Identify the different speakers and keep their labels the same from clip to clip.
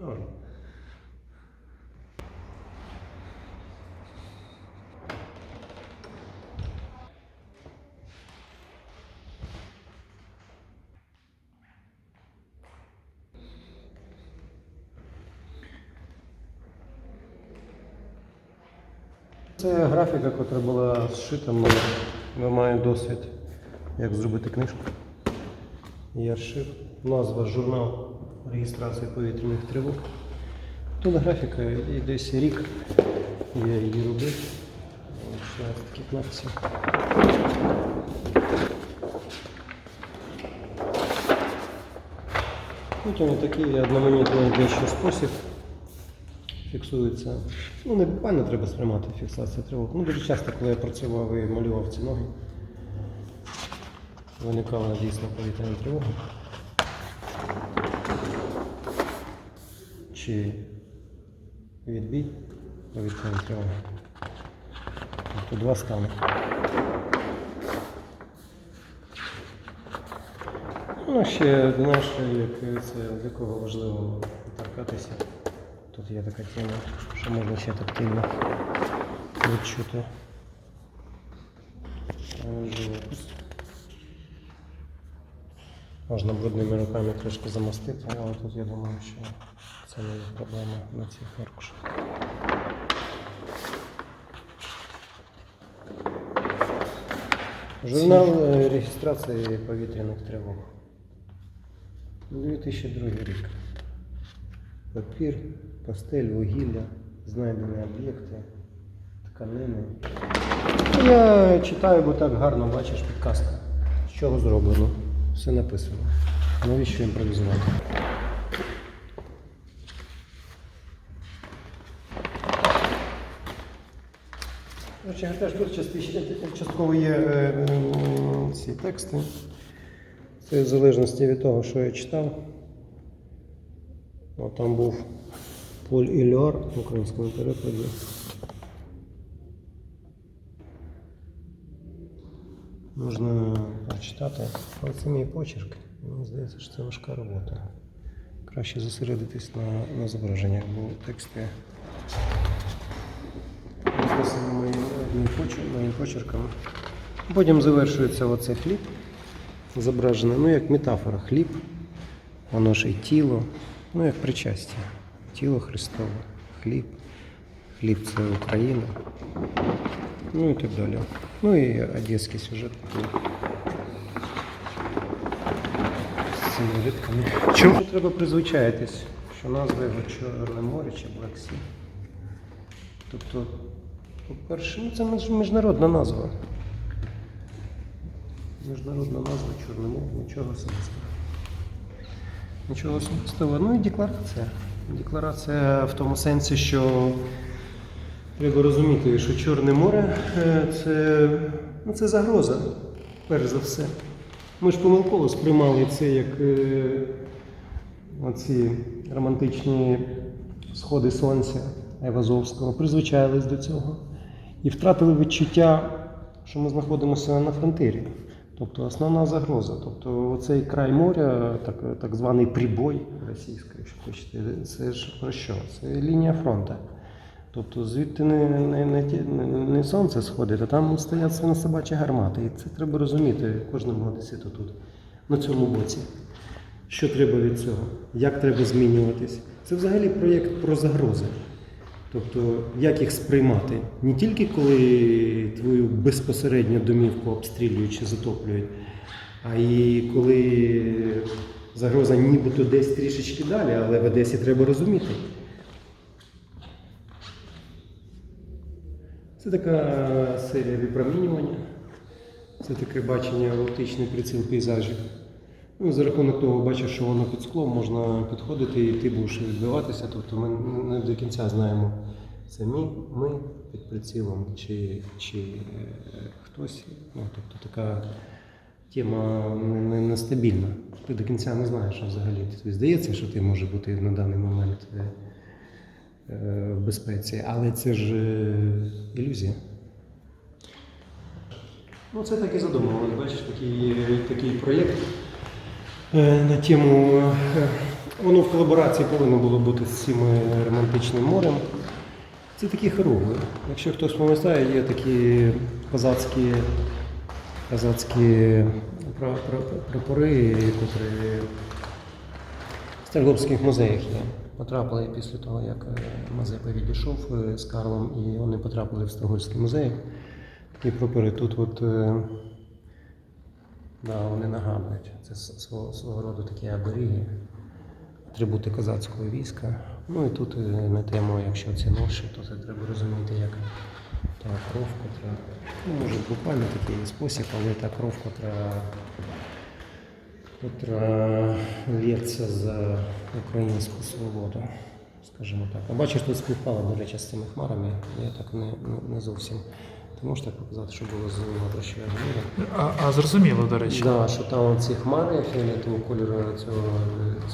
Speaker 1: Норм. Це графіка, яка була зшита. Я маю досвід, як зробити книжку. Я шив. Назва журнал реєстрації повітряних тривог. Тут графіка і десь рік я її робив. Потім такий одноманітний дещо спосіб фіксується. Ну, не буквально треба сприймати фіксацію тривог. Ну, дуже часто, коли я працював і малював ці ноги, виникала дійсно повітряна тривога. Чи відбій повітряної тривоги. Тобто два стани. Ну, ще, знаєш, як це, до кого важливо торкатися. Тут є така тема, що можна ще тактильно відчути. Можна брудними руками трошки замастити, але тут я думаю, що це не проблема на цих аркушах. Журнал е, реєстрації повітряних тривог. 2002 рік. Папір, пастель, вугілля, знайдені об'єкти, тканини. Я читаю, бо так гарно бачиш підказка. З чого зроблено. Все написано. Навіщо імпровізувати? Коротше, теж тут частково є е, ці тексти. Це в залежності від того, що я читав. От там був Поль Ільор в українському перекладі. Можна прочитати, але це мій почерк. Мені здається, що це важка робота. Краще зосередитись на, на зображеннях, бо тексти написані моїм, моїм, почерк, моїм почерком. Потім завершується оце хліб зображене, ну як метафора, хліб, воно ж і тіло, ну як причастя. Тіло Христове, хліб, хліб це Україна, ну і так далі. Ну і одеський сюжет. З цими ритками. Чому треба призвичаїтись, що назва його Чорне море чи Black Sea? Тобто, по-перше, ну це міжнародна назва. Міжнародна назва Чорне море, нічого особистого. Нічого особистого. Ну і декларація. Декларація в тому сенсі, що треба розуміти, що Чорне море е, це, ну, це загроза, перш за все. Ми ж помилково сприймали це як е, оці романтичні сходи сонця Айвазовського, призвичаїлись до цього і втратили відчуття, що ми знаходимося на фронтирі. Тобто основна загроза. Тобто оцей край моря, так, так званий прибой російський, якщо хочете, це ж про що? Це лінія фронту. Тобто звідти не, не, не, не, сонце сходить, а там стоять на собачі гармати. І це треба розуміти кожному одеситу тут, на цьому боці. Що треба від цього? Як треба змінюватись? Це взагалі проєкт про загрози. Тобто, як їх сприймати? Не тільки коли твою безпосередню домівку обстрілюють чи затоплюють, а і коли загроза нібито десь трішечки далі, але в Одесі треба розуміти. Це така серія випромінювання, це таке бачення оптичний приціл пейзажів. Ну, за рахунок того, бачиш, що воно під склом, можна підходити і ти будеш відбиватися. Тобто ми не до кінця знаємо, це ми, під прицілом чи, чи е, хтось. Ну, тобто така тема не- не- нестабільна. Ти до кінця не знаєш, що взагалі. Тобі здається, що ти може бути на даний момент е, е, в безпеці, але це ж ілюзія. Ну, це так і задумано. Бачиш, такий, такий проєкт на тему е, Воно в колаборації повинно було бути з цим е, романтичним морем. Це такі хоругви. Якщо хтось пам'ятає, є такі козацькі, козацькі пра- пра- прапори, які в Старлобських музеях є. Потрапили після того, як е, Мазепа відійшов е, з Карлом, і вони потрапили в Стокгольмський музей. І прапори тут от, е, да, вони нагадують. Це свого, свого роду такі оберіги, атрибути козацького війська. Ну і тут е, на тему, якщо це ноші, то це треба розуміти, як та кров, котра, ну, може буквально такий спосіб, але та кров, котра котра лється за українську свободу, скажімо так. А бачиш, тут співпало, до речі, з цими хмарами. Я так не, не, не зовсім. Ти можеш так показати, що було зрозуміло, про що я говорю?
Speaker 2: А, а зрозуміло, до речі.
Speaker 1: Да, що там ці хмари фіолетового кольору цього,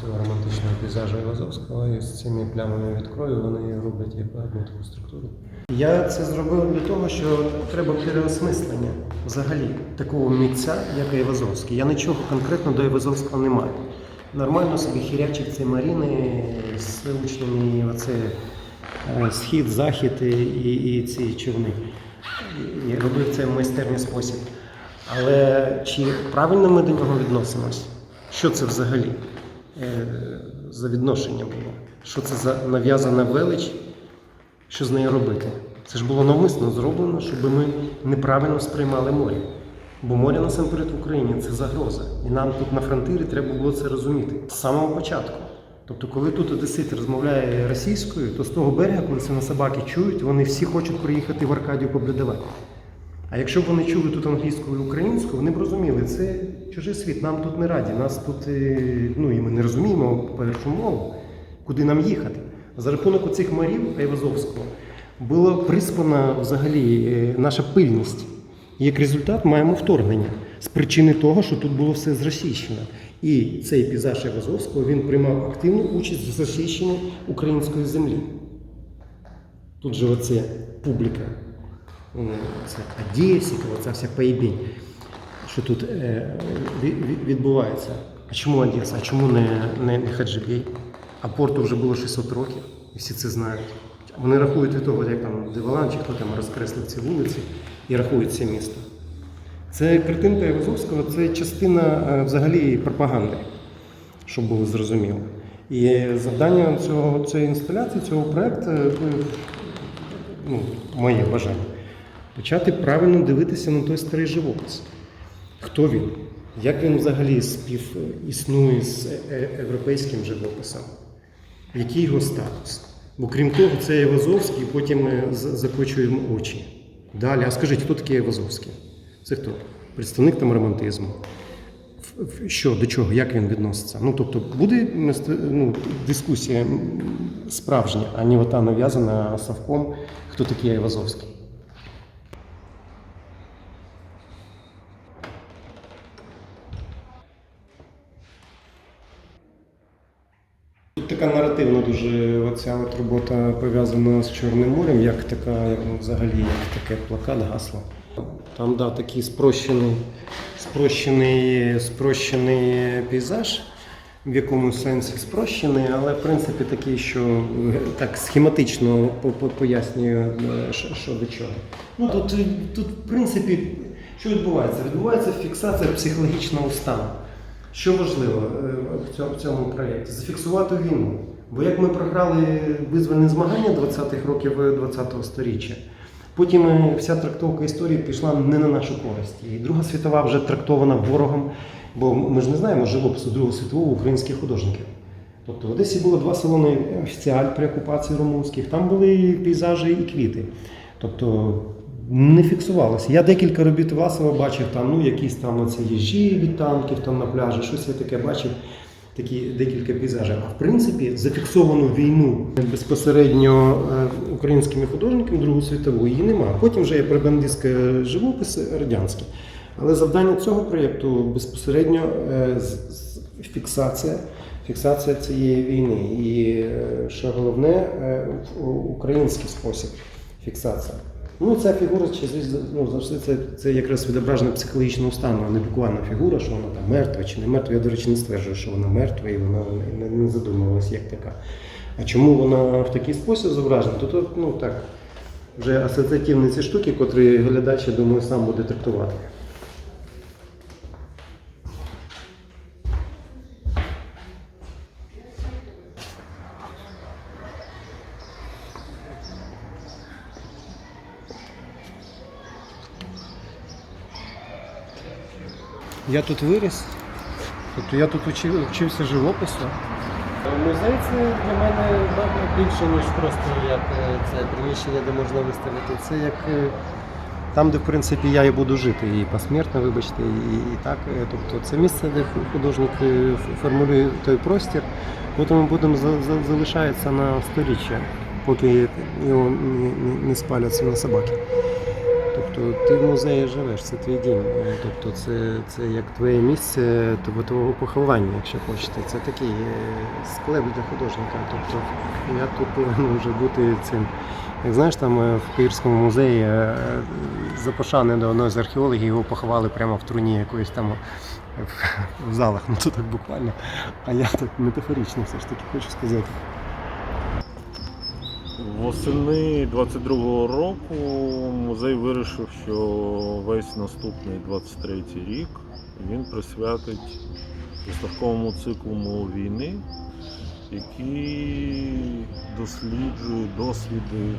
Speaker 1: цього романтичного пейзажу Івазовського і з цими плямами від крові вони роблять як одну таку структуру. Я це зробив для того, що треба переосмислення взагалі такого митця, як Івазовський. Я нічого конкретно до Івазовського не маю. Нормально собі хірячив ці маріни з учнями, оце е, схід, захід і, і ці човни. І, робив це в майстерний спосіб. Але чи правильно ми до нього відносимось? Що це взагалі е, за відношення було? Що це за нав'язана велич? Що з нею робити? Це ж було навмисно зроблено, щоб ми неправильно сприймали море. Бо море насамперед в Україні це загроза. І нам тут на фронтирі треба було це розуміти з самого початку. Тобто, коли тут одесит розмовляє російською, то з того берега, коли це на собаки чують, вони всі хочуть приїхати в Аркадію поблюдавати. А якщо б вони чули тут англійською і українською, вони б розуміли, це чужий світ, нам тут не раді, нас тут, е, ну і ми не розуміємо першу мову, куди нам їхати. За рахунок оцих морів Айвазовського була приспана взагалі е, наша пильність. І як результат маємо вторгнення з причини того, що тут було все зросійщено. І цей пейзаж Айвазовського він приймав активну участь в зросійщенні української землі. Тут же оце публіка. Це Одесіка, оця вся поїбінь, що тут е, ві- ві- відбувається. А чому Одеса? А чому не, не, не Хаджибей? А порту вже було 600 років, і всі це знають. Вони рахують від того, як там Девалан чи хто там розкреслив ці вулиці і рахують це місто. Це картинка Івазовського, це частина е, взагалі пропаганди, щоб було зрозуміло. І завдання цього, цієї інсталяції, цього проєкту, е, ну, моє бажання, почати правильно дивитися на той старий живопис. Хто він? Як він взагалі спів існує з е- е- європейським живописом? Який його статус? Бо крім того, це Євазовський, потім закочуємо очі. Далі, а скажіть, хто такий Євазовський? Це хто? Представник там романтизму. Що, до чого, як він відноситься? Ну, тобто, буде ну, дискусія справжня, а не ота нав'язана Савком, хто такий Євазовський. Тут така наративна дуже оця от робота пов'язана з Чорним морем, як така, ну, взагалі, як таке плакат, гасло. Там да, такий спрощений, спрощений, спрощений пейзаж, в якомусь сенсі спрощений, але в принципі такий, що е, так схематично по- по- пояснює, е, що, до чого. Ну тут, тут, в принципі, що відбувається? Відбувається фіксація психологічного стану. Що важливо е, в цьому проєкті? Зафіксувати війну. Бо як ми програли визвольні змагання 20-х років 20-го сторіччя, потім е, вся трактовка історії пішла не на нашу користь. І Друга світова вже трактована ворогом, бо ми ж не знаємо живопису Другої світового українських художників. Тобто в Одесі було два салони офіціаль при окупації румунських, там були пейзажі і квіти. Тобто не фіксувалося. Я декілька робіт Власова бачив, там, ну, якісь там оці їжі від танків там на пляжі, щось я таке бачив, такі декілька пейзажів. А в принципі, зафіксовану війну безпосередньо е, українськими художниками Другу світову її немає. Потім вже є пропагандистський живопис радянський. Але завдання цього проєкту безпосередньо е, фіксація, фіксація цієї війни. І е, що головне, український спосіб фіксації. Ну, ця фігура чи, ну, завжди це, це якраз відображення психологічного стану, а не буквально фігура, що вона там мертва чи не мертва. Я, до речі, не стверджую, що вона мертва і вона не, задумувалась як така. А чому вона в такий спосіб зображена, то то ну так, вже асоціативні ці штуки, котрі глядач, я думаю, сам буде трактувати. Я тут виріс, тобто я тут учив, вчився живопису. Музей це для мене більше, ніж просто як е, це приміщення, де можна виставити. Це як е, там, де в принципі я і буду жити, і посмертно, вибачте, і, і так. Е, Тобто це місце, де художник формулює той простір, потім ми будемо за- за- залишається на сторіччя, поки його не, не, не спалять на собаки. Тобто ти в музеї живеш, це твій дім. Е, Тобто це, це як твоє місце твого поховання, якщо хочете. Це такий е, склеп для художника. Тобто я тут повинен вже бути цим. Як знаєш, там в Київському музеї за пошани до одного з археологів його поховали прямо в труні якоїсь там в залах, ну це так буквально. А я так метафорично все ж таки хочу сказати.
Speaker 2: Восени 22-го року музей вирішив, що весь наступний 23-й рік він присвятить виставковому циклу війни, який досліджує досвіди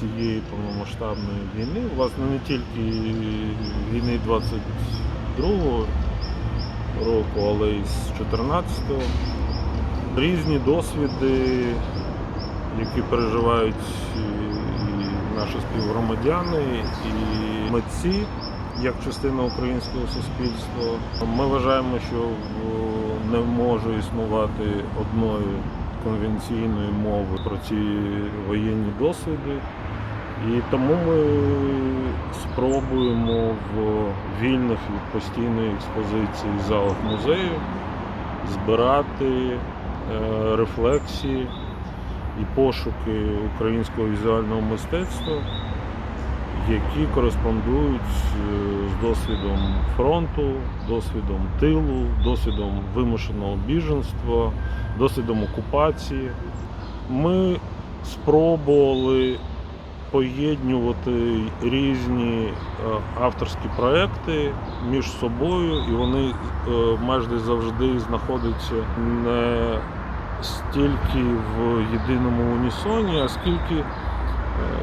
Speaker 2: цієї повномасштабної війни. Власне, не тільки війни 22-го року, але й з 14-го. Різні досвіди які переживають і наші співгромадяни, і митці як частина українського суспільства. Ми вважаємо, що не може існувати одної конвенційної мови про ці воєнні досвіди. І тому ми спробуємо в вільних від постійної експозиції залах музею збирати е, рефлексії і пошуки українського візуального мистецтва, які кореспондують е, з досвідом фронту, досвідом тилу, досвідом вимушеного біженства, досвідом окупації. Ми спробували поєднувати різні е, авторські проекти між собою, і вони е, майже завжди знаходяться не стільки в єдиному унісоні, а скільки е,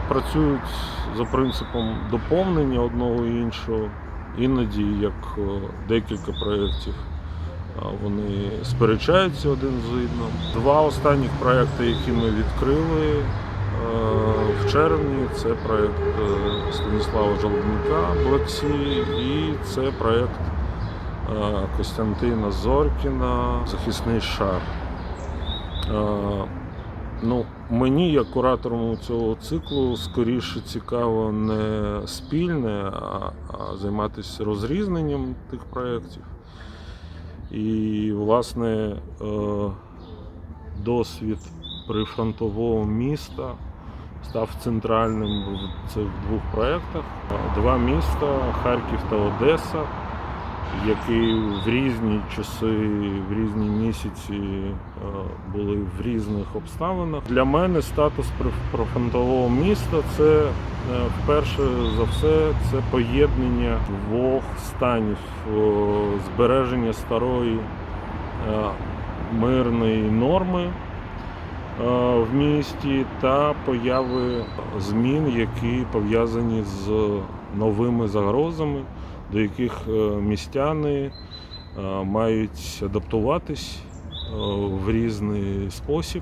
Speaker 2: працюють за принципом доповнення одного і іншого. Іноді, як е, декілька проєктів, вони сперечаються один з одним. Два останніх проєкти, які ми відкрили е, в червні, це проєкт Станіслава Жолобника Блексі і це проєкт Костянтина Зоркіна Захисний шар. Е, Ну, мені, як куратору цього циклу, скоріше цікаво не спільне, а, а займатися розрізненням тих проєктів. І, власне, е, досвід прифронтового міста став центральним в цих двох проєктах. Два міста Харків та Одеса які в різні часи, в різні місяці е, були в різних обставинах. Для мене статус прифронтового міста це е, вперше за все це поєднання двох станів е, збереження старої мирної норми в місті та появи змін, які пов'язані з новими загрозами до яких е, містяни е, мають адаптуватись е, в різний спосіб.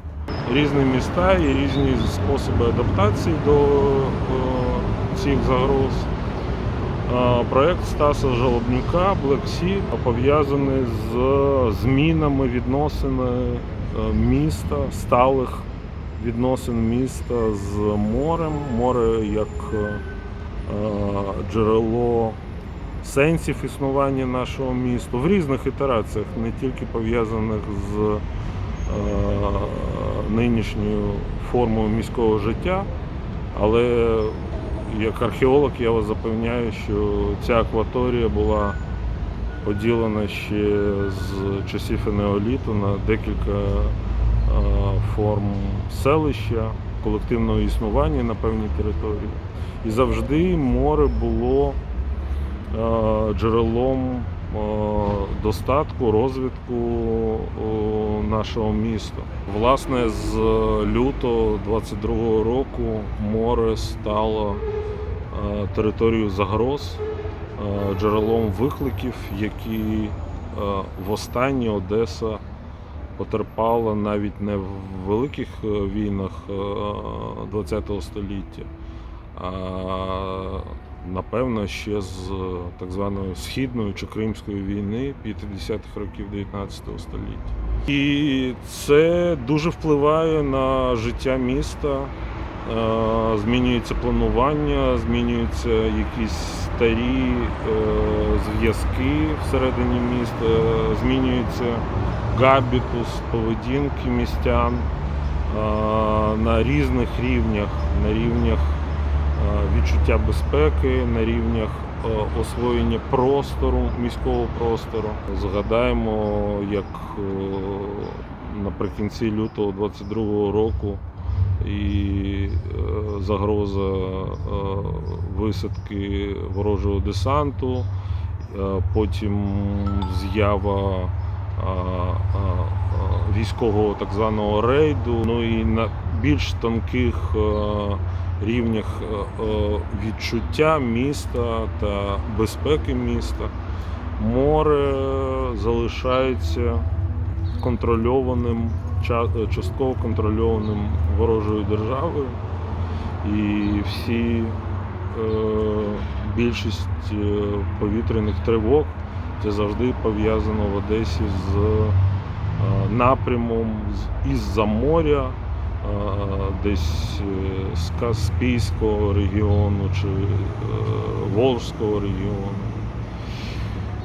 Speaker 2: Різні міста і різні способи адаптації до цих загроз. Проект Стаса Жолобнюка Black Sea пов'язаний з змінами відносин міста, сталих відносин міста з морем. Море як джерело сенсів існування нашого міста в різних ітераціях, не тільки пов'язаних з е, нинішньою формою міського життя, але як археолог я вас запевняю, що ця акваторія була поділена ще з часів енеоліту на декілька е, форм селища, колективного існування на певній території. І завжди море було джерелом е, достатку, розвитку е, нашого міста. Власне, з лютого 22-го року море стало е, територією загроз, е, джерелом викликів, які е, востаннє Одеса потерпала навіть не в великих е, війнах ХХ століття, а напевно ще з так званої східної чи Кримської війни 50-х років 19 століття. І це дуже впливає на життя міста. Е, Змінюється планування, змінюються якісь старі е, зв'язки всередині міста, е, змінюється габітус поведінки містян е, на різних рівнях, на рівнях е, відчуття безпеки, на рівнях е, освоєння простору, міського простору. Згадаємо, як е, наприкінці лютого 22-го року і е, загроза е, висадки ворожого десанту, е, потім з'ява е, е, е, військового так званого рейду, ну і на більш тонких е, рівнях е, е, відчуття міста та безпеки міста. Море залишається контрольованим, частково контрольованим ворожою державою. І всі е, більшість е, повітряних тривог це завжди пов'язано в Одесі з е, напрямом із-за моря, е, десь е, з Каспійського регіону чи е, Волжського регіону.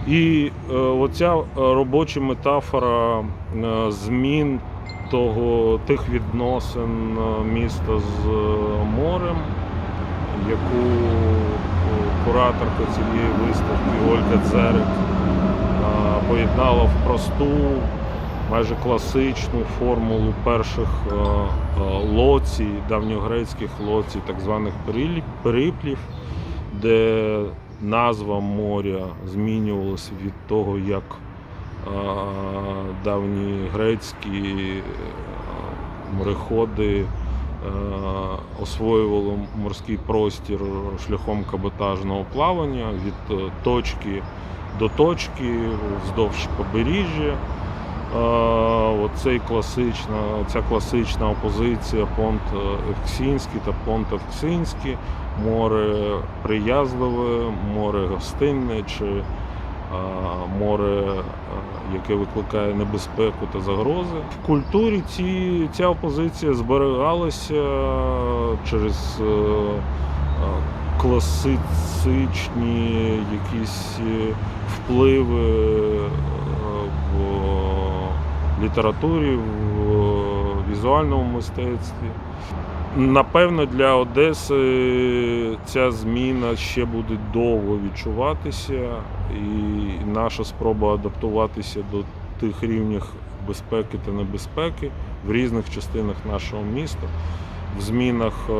Speaker 2: І е, оця робоча метафора змін того, тих відносин міста з морем, яку кураторка цієї виставки Ольга Церик поєднала в просту, майже класичну формулу перших е, е, лоцій, давньогрецьких лоцій, так званих периплів, де назва моря змінювалася від того, як е, давні грецькі мореходи освоювали морський простір шляхом каботажного плавання від точки до точки вздовж побережжя. Оцей класична, ця класична опозиція понт Евксінський та понт Евксинський, море приязливе, море гостинне чи море, е, яке викликає небезпеку та загрози. В культурі ці, ця опозиція зберігалася через е, е, класичні якісь впливи літературі, в візуальному мистецтві. Напевно, для Одеси ця зміна ще буде довго відчуватися, і наша спроба адаптуватися до тих рівнів безпеки та небезпеки в різних частинах нашого міста, в змінах е,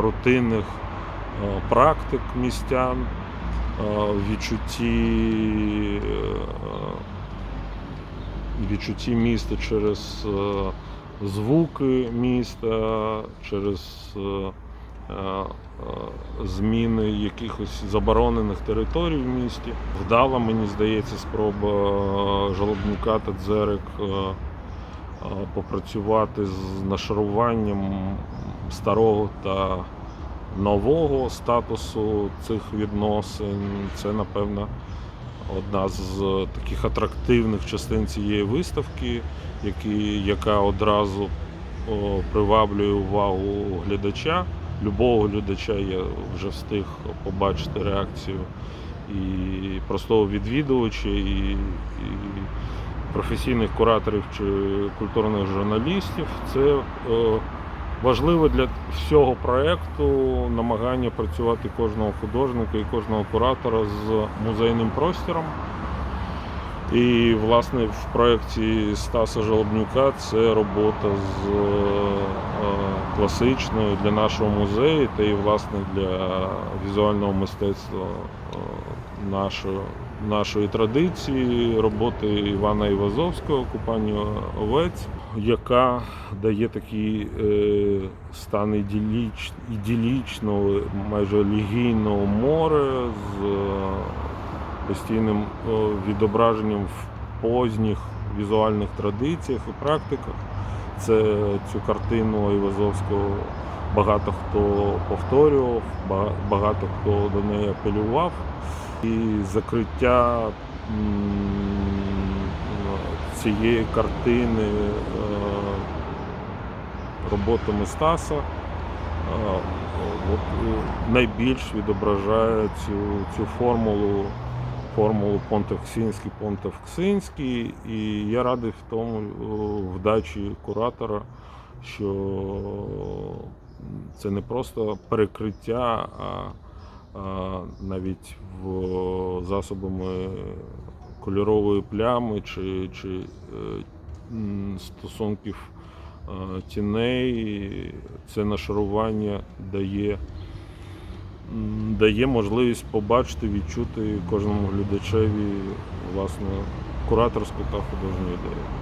Speaker 2: рутинних е, практик містян, е, відчутті, е, відчутті міста через е, звуки міста, через е, е, зміни якихось заборонених територій в місті. Вдала, мені здається, спроба жалобника та дзерик попрацювати з нашаруванням старого та нового статусу цих відносин. Це, напевно, одна з таких атрактивних частин цієї виставки, які, яка одразу приваблює увагу глядача. Любого глядача я вже встиг побачити реакцію і простого відвідувача, і, і професійних кураторів чи культурних журналістів. Це е, Важливо для всього проєкту намагання працювати кожного художника і кожного куратора з музейним простором. І, власне, в проєкті Стаса Жолобнюка це робота з е, класичною для нашого музею та і, власне, для візуального мистецтва е, нашої, нашої традиції, роботи Івана Івазовського, купання овець, яка дає такий е, стан іділіч, іділічного, майже лігійного моря з е, постійним е, відображенням в позніх візуальних традиціях і практиках. Це цю картину Івазовського багато хто повторював, багато хто до неї апелював. І закриття м, цієї картини е, роботами Стаса е, найбільш відображає цю, цю формулу, формулу Понтовксинський, Понтовксинський. І я радий в тому е, вдачі куратора, що це не просто перекриття, а навіть в засобами кольорової плями чи, чи е, стосунків тіней. Це нашарування дає, дає можливість побачити, відчути кожному глядачеві власне кураторську та художню ідею.